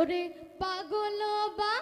ওরে পাগল বা